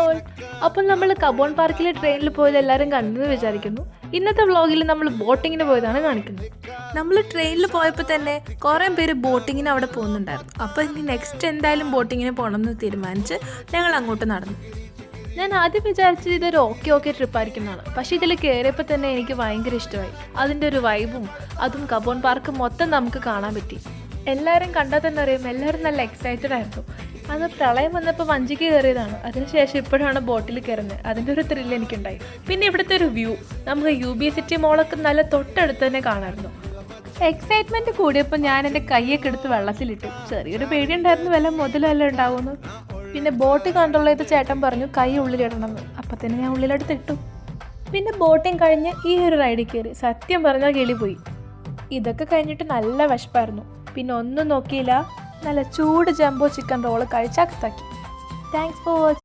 All അപ്പോൾ നമ്മൾ come on പാർക്കിലെ ട്രെയിനിൽ പോയത് എല്ലാവരും കണ്ടെന്ന് വിചാരിക്കുന്നു. ഇന്നത്തെ വ്ളോഗിൽ നമ്മൾ ബോട്ടിങ്ങിന് പോയതാണ് കാണിക്കുന്നത്. നമ്മൾ ട്രെയിനിൽ പോയപ്പോൾ തന്നെ കുറേ പേര് ബോട്ടിങ്ങിന് അവിടെ പോകുന്നുണ്ടായിരുന്നു. അപ്പോൾ ഇനി നെക്സ്റ്റ് എന്തായാലും ബോട്ടിങ്ങിന് പോകണം എന്ന് തീരുമാനിച്ച് ഞങ്ങൾ അങ്ങോട്ട് നടന്നു. ഞാൻ ആദ്യം വിചാരിച്ചത് ഇതൊരു ഓക്കെ ഓക്കെ ട്രിപ്പ് ആയിരിക്കും എന്നാണ്. പക്ഷേ ഇതിൽ കയറിയപ്പോൾ തന്നെ എനിക്ക് ഭയങ്കര ഇഷ്ടമായി. അതിന്റെ ഒരു വൈബും അതും കബോൺ പാർക്ക് മൊത്തം നമുക്ക് കാണാൻ പറ്റി. എല്ലാവരും കണ്ടാൽ തന്നെ അറിയാം എല്ലാവരും നല്ല എക്സൈറ്റഡ് ആയിരുന്നു. അത് പ്രളയം വന്നപ്പോൾ വഞ്ചിക്ക് കയറിയതാണ്. അതിനുശേഷം ഇപ്പോഴാണ് ബോട്ടിൽ കയറുന്നത്. അതിന്റെ ഒരു ത്രില്ല് എനിക്കുണ്ടായി. പിന്നെ ഇവിടുത്തെ ഒരു വ്യൂ നമുക്ക് യു ബി സിറ്റി മോളൊക്കെ നല്ല തൊട്ടടുത്ത് തന്നെ കാണാമായിരുന്നു എക്സൈറ്റ്മെന്റ് കൂടിയപ്പോൾ ഞാൻ എന്റെ കൈയൊക്കെ എടുത്ത് വെള്ളത്തിലിട്ടു. ചെറിയൊരു പേടിയുണ്ടായിരുന്നു വല്ല മുതലല്ല ഉണ്ടാവുമെന്ന്. പിന്നെ ബോട്ട് കൺട്രോൾ ഇത് ചേട്ടൻ പറഞ്ഞു കൈ ഉള്ളിലിടണമെന്ന് അപ്പം തന്നെ ഞാൻ ഉള്ളിലെടുത്ത് ഇട്ടു. പിന്നെ ബോട്ടിങ് കഴിഞ്ഞ് ഈ ഒരു റൈഡിൽ കയറി. സത്യം പറഞ്ഞാൽ കിളി പോയി ഇതൊക്കെ കഴിഞ്ഞിട്ട് നല്ല വിശപ്പായിരുന്നു. പിന്നെ ഒന്നും നോക്കിയില്ല. നല്ല ചൂട് ജംബോ ചിക്കൻ റോൾ കഴിച്ചാൽ താങ്ക്സ് ഫോർ വാച്ചിങ്